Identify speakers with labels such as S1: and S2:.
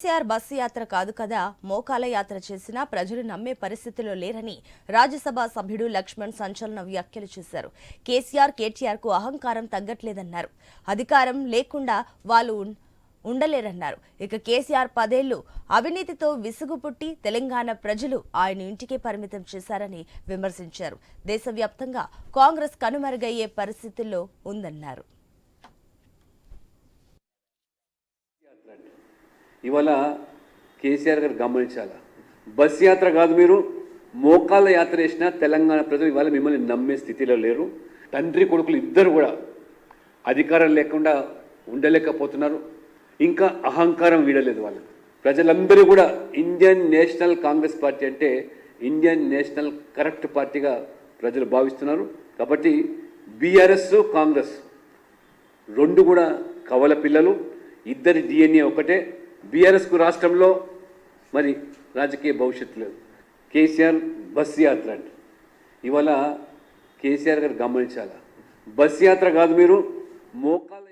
S1: KCR bus యాత్ర కాదు కదా మోకాల యాత్ర చేసినా ప్రజలు నమ్మే పరిస్థితిలో లేరని రాజ్యసభ సభ్యుడు లక్ష్మణ్ సంచలన వ్యాఖ్యలు చేశారు. కేసీఆర్ కేటీఆర్కు అహంకారం తగ్గట్లేదన్నారు. అధికారం లేకుండా వాళ్ళు ఉండలేరన్నారు. ఇక కేసీఆర్ పదేళ్ళు అవినీతితో విసుగు పుట్టి తెలంగాణ ప్రజలు ఆయన ఇంటికే పరిమితం చేశారని విమర్శించారు. దేశవ్యాప్తంగా కాంగ్రెస్ కనుమరుగయ్యే పరిస్థితుల్లో ఉందన్నారు.
S2: ఇవాళ కేసీఆర్ గారు గమనించాల? బస్ యాత్ర కాదు మీరు మోకాళ్ళ యాత్ర చేసిన తెలంగాణ ప్రజలు ఇవాళ మిమ్మల్ని నమ్మే స్థితిలో లేరు. తండ్రి కొడుకులు ఇద్దరు కూడా అధికారం లేకుండా ఉండలేకపోతున్నారు. ఇంకా అహంకారం వీడలేదు వాళ్ళు ప్రజలందరూ కూడా ఇండియన్ నేషనల్ కాంగ్రెస్ పార్టీ అంటే ఇండియన్ నేషనల్ కరెక్ట్ పార్టీగా ప్రజలు భావిస్తున్నారు. కాబట్టి బీఆర్ఎస్ కాంగ్రెస్ రెండు కూడా కవల పిల్లలు. ఇద్దరి డిఎన్ఏ ఒకటే. బీఆర్ఎస్కు రాష్ట్రంలో మరి రాజకీయ భవిష్యత్తు లేదు కేసీఆర్ బస్ యాత్ర అంటే ఇవాళ కేసీఆర్ గారు గమనించాల? బస్ యాత్ర కాదు మీరు మోకాళ్ళ